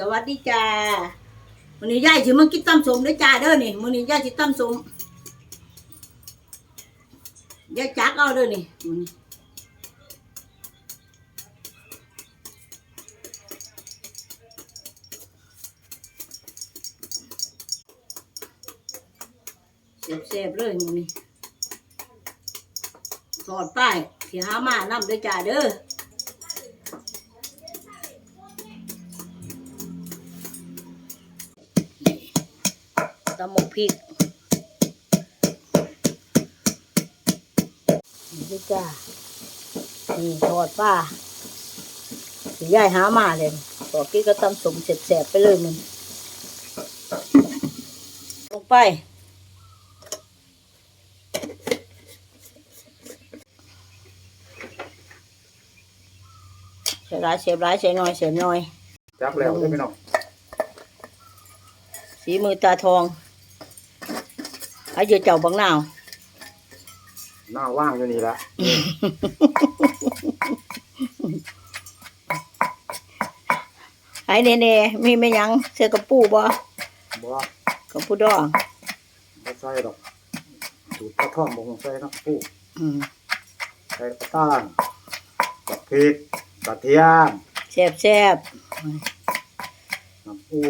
สวัสดีจ้ามื้อนี้ยายสิมากินตำสมด้วยจ้าเด้อนี่มื้อนี้ยายสิตำสมยายจักเอาเด้อนี่มื้อนี้เสียบๆเลยมื้อนี้ทอดป้ายสิหามานำด้วยจ้าเด้อ ตำหมกพริกนี่ด้วยจ้านี่ทอดป้าสียายหามาเลยตอกี้ก็ตำสมเสบๆไปเลยมันลงไปเสียร้ายเสียร้ายเสียน้อยเสียน้อยจักแล้วใช่ไหมน้องสีมือตาทอง ให้เจอเจ้าบังนาวหน้าว่างอยู่นี่ละไอ้เน่ๆมีไม่ยังเสื้อกระปูบ่บ่กระปูดองบ่ใส่ดอกสูตรปลาท่องบ่คงใส่น้ำปูอืมใส่ปลาต้านกระพริกกระเทียมแซ่บแซ่บน้ำปู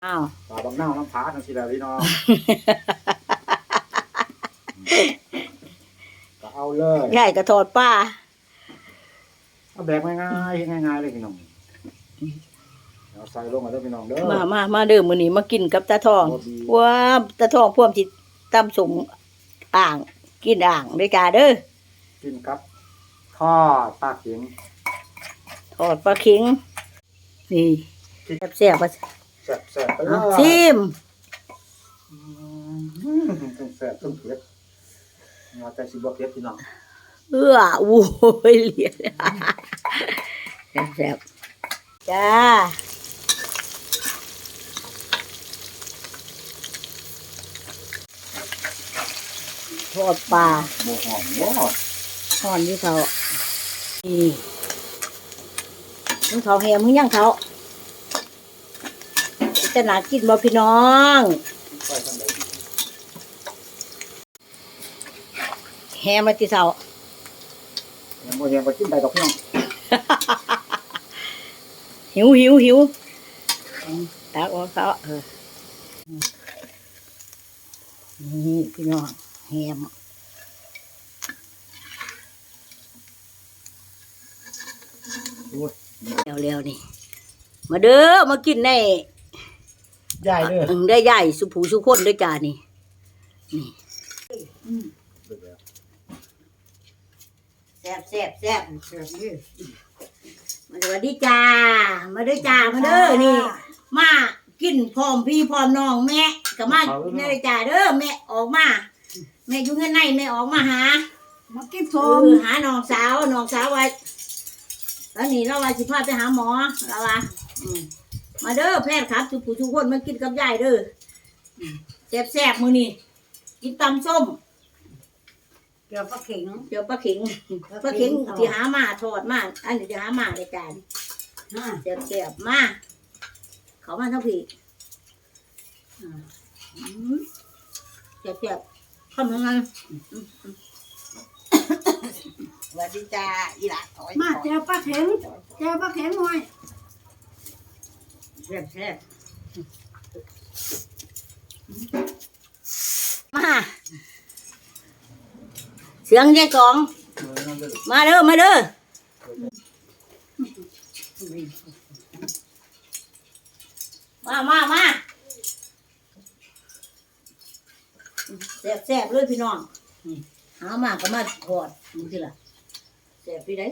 อ้าว ปลาบางนาวน้ำผาทั้งสิแล้วพี่น้อง ก็เอาเลยใหญ่กระทอดป้าเอาแบบง่ายๆง่ายๆเลยพี่น้องเอาใส่ลงมาเด้อพี่น้องเด้อ มามามาเด้อมื้อนี้มากินกับตาทองบ่ดี ว้าตาทองพ่วมสิตำสมอ่าง กินอ่างด้วยกาเด้อกินกับทอดปลาเข็งทอดปลาเข็งนี่แซ่บแซ่บๆว่า แซ่บๆไปเลเอายซิมอืมต้องแซ่บต้องเผ็ดมาแต่สิบ่เผ็ดพี่น้องเอื้อโอ้ยเหลียแซ่บแซ่บๆจ้าทอดปลาบ่หอมบ่ทอนที่เขานี่มึงเขาแหมมึงยังเขา จะหนากินบ่พี่น้องไปทางใดแหมมาที่เขายังบ่เห็นก็กินได้ดอกพี่น้องหิวหิวหิวตักออกเขาเออนี่พี่น้องแหมโอ้ยเร็วๆนี่ มาเด้อมากินใน ยายเด้ออืมได้ใหญ่สุผูสุคนด้วยจ้านี่นี่แซ่บแซ่บแซ่บแซ่บนี่มาสวัสดีจ้า มาเด้อจ้ามาเด้อนี่ มากินพร้อมพี่พร้อมน้องแม่ก็มากินได้จ้าเด้อแม่ออกมาแม่อยู่เงินในแม่ออกมาหามากินเอส้มอหาน้องสาวน้องสาวไว้แล้วนี่เราว่าสิพาไปหาหมอเราว่าอืม มาเด้อแพทย์ครับทุกผู้ทุกคนมากินกับยายเด้ออืมแซ่บๆมื้อนี้กินตำส้มเกี่ยวปลาเข็งเดี๋ยวปลาเข็งปลาเข็งที่หามาทอดมาอันนี้ที่หามาในจานอ่าแซ่บๆมาเขามาเท่าพี่อ่าอืมแซ่บๆทำยังไงสวัสดีจ้าอีหลาถอยมาเจียวปลาเข็งเจียวปลาเข็งหน่อย แซ่บมา เสียงยายสอง มาเด้อ มาเด้อมามามาแซ่บแซ่บเลยพี่น้องหามาก็มาทอดมึงสิล่ะแซ่บพี่ได้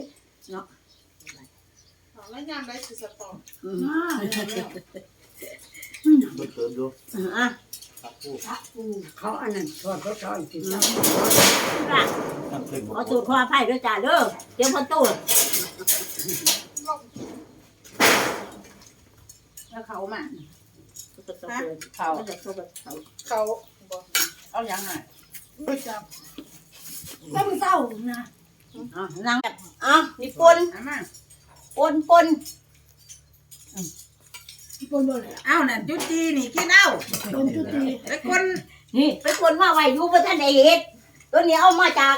เนาะ แล้วยามได้คือสตออืมอ่าเร็วบ่เติมดูอะครับผู้ๆอืมเขาอันนั้นทอดเขาทอดกินแล้วอะน้ำเค็มบ่เอาสูตรขออภัยด้วยจ้าเด้อเตรียมพันตู้แล้วเขามาเขาเขาเขาเขาบอกเอายังไงไม่จับต้มเต้านะอะนั่งอะนี่ปนอามา ปนปนปนบ่เลยเอ้านั่นจุจีนี่กินเอ้าปนจุตีไปคนนี่ไปคนมาไว้อยู่ประท่านใดเฮ็ดตัวนี้เอามาจาก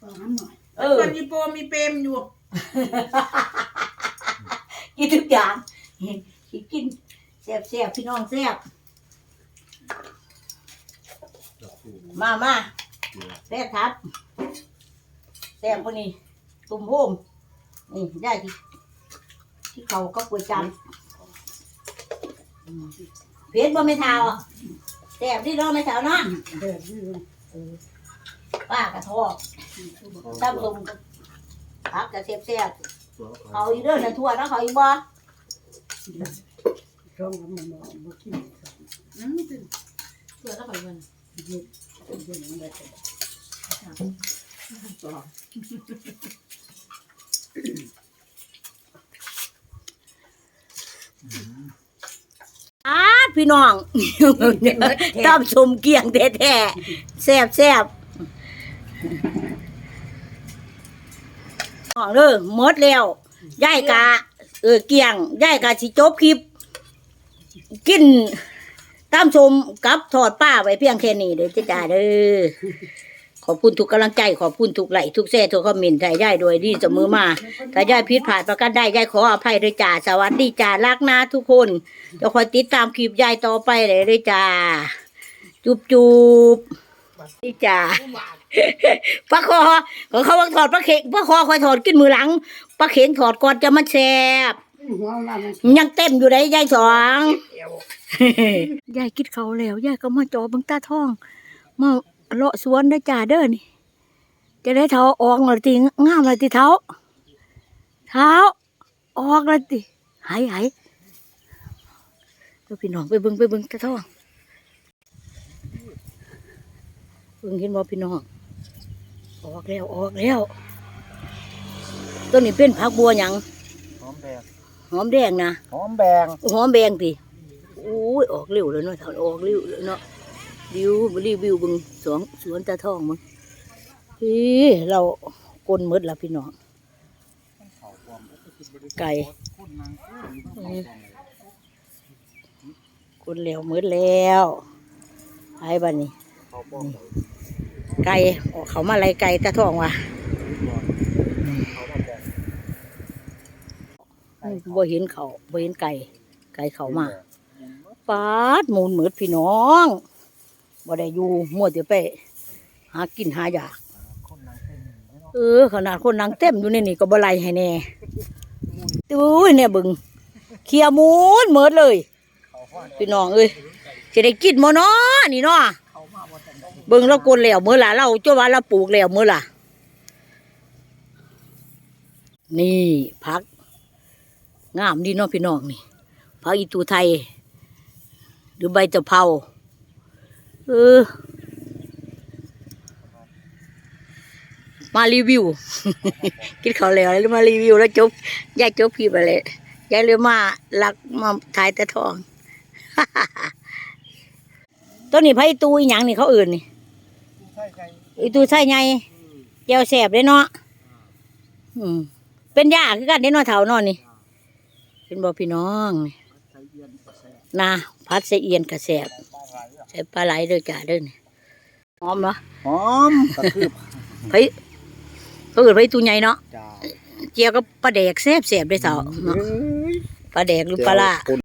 ขอหำหน่อยเอไปอคนมีโปมมีเปรมอยู่กินทุกอย่างสิกินแซ่บแซ่บพี่น้องแซ่บมามาแซ่บครับแซ่บคนนี้ตุ่มโฮม นี่ได้ที่ที่เขาก็ป่วยจันเพชรบ่ไม่เท้าอะแซ่บที่น้องไม่เท้าเนาะเด็ดนี่ป้ากระทอกตั้มตุ่มพักกระเสียบแซ่บเขาอีกเรื่องนั้นทั่วแล้วเขาอีกบ่ช่องมันบ่บ่กินอืมเพื่อแล้วเขาอีกมัน อ้าพี่น้องตั้มชมเกียงแท้ๆแซ่บแซ่บน้องเด้อหมดแล้วยายกะเออเกียงยายกะสิจบคลิป กินตามชมกับทอดป้าไว้เพียงแค่นี้เด้อจ้าเด้อ ขอบคุณทุกกำลังใจ ขอบคุณทุกไหลทุกแซ่ทุกคอมเมนต์ใจย่ายโดยดีเสมอมาถ้ายายผิดพลาดประกันได้ยายขออภัยด้วยจ้า สวัสดีจ้ารักนะทุกคนจะคอยติดตามคลิปยายต่อไปเลยด้วยจ้า จุบจุบดีจ้าปลาคอเขาเขาว่าถอดปลาเข็งปลาคอคอยถอดกินมือหลังปลาเข็งถอดก่อนจะมันแซ่บยังเต็มอยู่เลยยายสองยายคิดเขาแล้วยายก็มาจอบังตาทองมา เลาะสวนได้อจ่าเด้อนี่ จะได้เท้าออกเลยติงามเลยติเท้า เท้า ออกเลยติหายหายเดี๋ยวพี่น้องไปเบิ่งไปเบิ่งตาทองเบิ่งเห็นบ่พี่น้อง ออกแล้วออกแล้วต้นนี้เป็นผักบัวหยังหอมแดงหอมแดงนะหอมแดงหอมแบงติโอ้ยออกเร็วเลยเนาะถอนออกเร็วเลยเนาะ ดิวรีวิวบึงสวนสวนตาทองมึงพี่เรากลนหมดแล้วพี่น้องไก่กลนแล้วหมดแล้วไอ้บ้านนี้ไก่เขามาอะไรไก่ตาทองว่ะบ่เห็นเขาบ่เห็นไก่ ไก่เขามาปาดมูลเหมือดพี่น้อง บ่ได้อยู่มัวจะไป หากินหายากคนนางเต้นไม่เนาะเออขนาดคนนางเต็มอยู่ในนี่ก็บ่ไล่ให้แน่ตุ้ยเนี่ยเบึงเคลียร์มูนเหมิดเลยเขาพ่อพี่น้องเอ้ยจะได้กินบ่เนาะนี่เนาะเขามาบ่ทันได้เบิ่งเรากลแล้วมื้อละเราจ้าว่าเราปลูกแล้วมื้อละนี่ผัก งามดีเนาะพี่น้องนี่ผักอีตูไทย หรือใบตะเภา เออ มารีวิว กินข้าวแล้วแล้วมารีวิวแล้วจบยายจบพี่ไปเลยยายเลยมาลักมาถ่ายแต่ทองต้นนี้ไผ่ตูอีหยังนี่เขาอื่นนี่ใช่ใช่อีตูใส่ไงแก้วแสบเลยเนาะอืมเป็นยาคือกันเด้เนาะเฒ่านาะนี่ เป็นบ่พี่น้องนี่ใช่เอียนะแสนะพัดเสเอียนกระแสบ ใส่ปลาไหลเด้อจ้าเด้อนี่หอมเนาะหอมกระคืบไผ่เขาเอื่นไผ่ตูใหญ่เนาะจ้า เจียวกับปลาแดกแซ่บแสบๆเด้อเฒ่าเนาะเอ้ยปลาแดกหรือปลาล่าคน